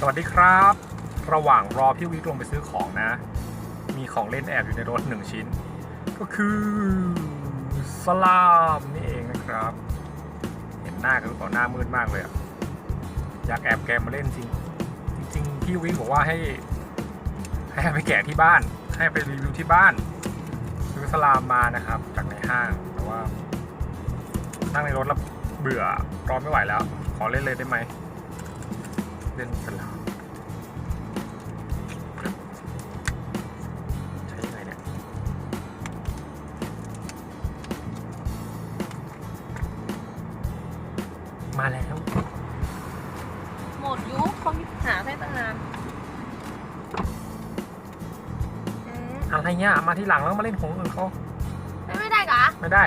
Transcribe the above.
สวัสดีครับ ระหว่างรอพี่วิกลงไปซื้อของนะ มีของเล่นแอบอยู่ในรถหนึ่งชิ้น ก็คือสลามนี่เองนะครับ เห็นหน้ากันต่อหน้ามืดมากเลยอะอยากแอบแกมมาเล่นจริง จริงพี่วิกบอกว่าให้ให้ไปแกะที่บ้าน ให้ไปรีวิวที่บ้าน ซื้อสลามมานะครับ จากในห้างแต่ว่านั่งในรถแล้วเบื่อรอไม่ไหวแล้ว ขอเล่นเลยได้ไหม เล่นสลามใช้ยังไงเนี่ยมาแล้ว หมดยุคเขาหาให้ตั้งนานอืมอะไรเนี่ยมาที่หลังแล้วมาเล่นของอื่นเขาไม่ไม่ได้กะไม่ได้